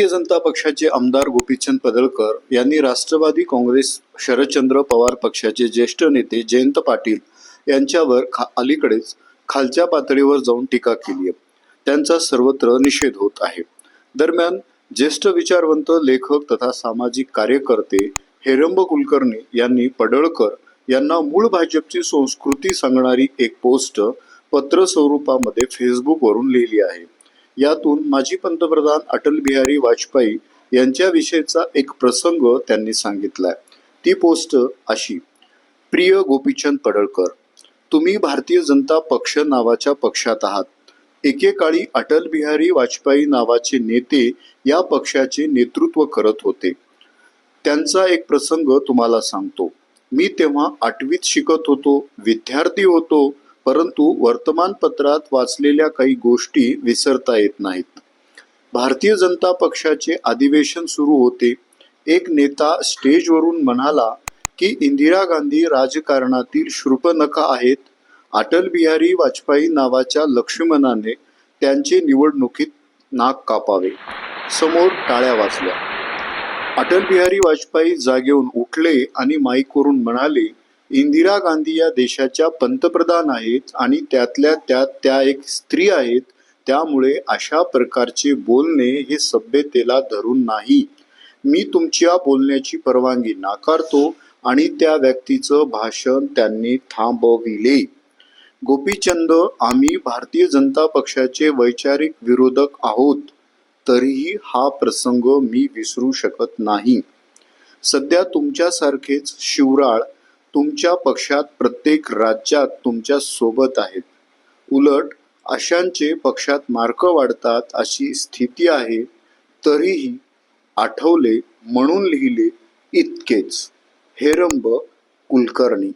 भारतीय जनता पक्षाचे आमदार गोपीचंद पदळकर यांनी राष्ट्रवादी काँग्रेस शरदचंद्र पवार पक्षाचे ज्येष्ठ नेते जयंत पाटील यांच्यावर खा अलीकडेच खालच्या पातळीवर जाऊन टीका केली आहे. त्यांचा सर्वत्र निषेध होत आहे. दरम्यान ज्येष्ठ विचारवंत लेखक तथा सामाजिक कार्यकर्ते हेरंब कुलकर्णी यांनी पडळकर यांना मूळ भाजपची संस्कृती सांगणारी एक पोस्ट पत्र स्वरूपामध्ये फेसबुकवरून लिहिली आहे. यातून माजी पंतप्रधान अटल बिहारी वाजपेयी यांच्याविषयीचा एक प्रसंग त्यांनी सांगितलाय. ती पोस्ट अशी प्रिय गोपीचंद पडळकर तुम्ही भारतीय जनता पक्ष नावाच्या पक्षात आहात. एकेकाळी अटल बिहारी वाजपेयी नावाचे नेते या पक्षाचे नेतृत्व करत होते. त्यांचा एक प्रसंग तुम्हाला सांगतो. मी तेव्हा आठवीत शिकत होतो विद्यार्थी होतो परंतु वर्तमानपत्रात वाचलेल्या काही गोष्टी विसरता येत नाहीत. भारतीय जनता पक्षाचे अधिवेशन सुरू होते. एक नेता स्टेजवरून म्हणाला की इंदिरा गांधी राजकारणातील शृपनखा आहेत. अटल बिहारी वाजपेयी नावाच्या लक्ष्मणाने त्यांचे निवडणुकीत नाक कापावे. समोर टाळ्या वाचल्या अटल बिहारी वाजपेयी जागेहून उठले आणि माईकवरून म्हणाले इंदिरा गांधी या देशाच्या पंतप्रधान आहेत आणि त्यातल्या त्यात त्या एक स्त्री आहेत त्यामुळे अशा प्रकारचे बोलणे हे सभ्यतेला धरून नाही. मी तुमच्या बोलण्याची परवानगी नाकारतो आणि त्या व्यक्तीचं भाषण त्यांनी थांबविले. गोपीचंद आम्ही भारतीय जनता पक्षाचे वैचारिक विरोधक आहोत तरीही हा प्रसंग मी विसरू शकत नाही. सध्या तुमच्यासारखेच शिवराळ तुमच्या पक्षात प्रत्येक राज्यात तुमच्यासोबत आहेत. उलट अशांचे पक्षात मार्क वाढतात अशी स्थिती आहे तरीही आठवले म्हणून लिहिले इतकेच. हेरंब कुलकर्णी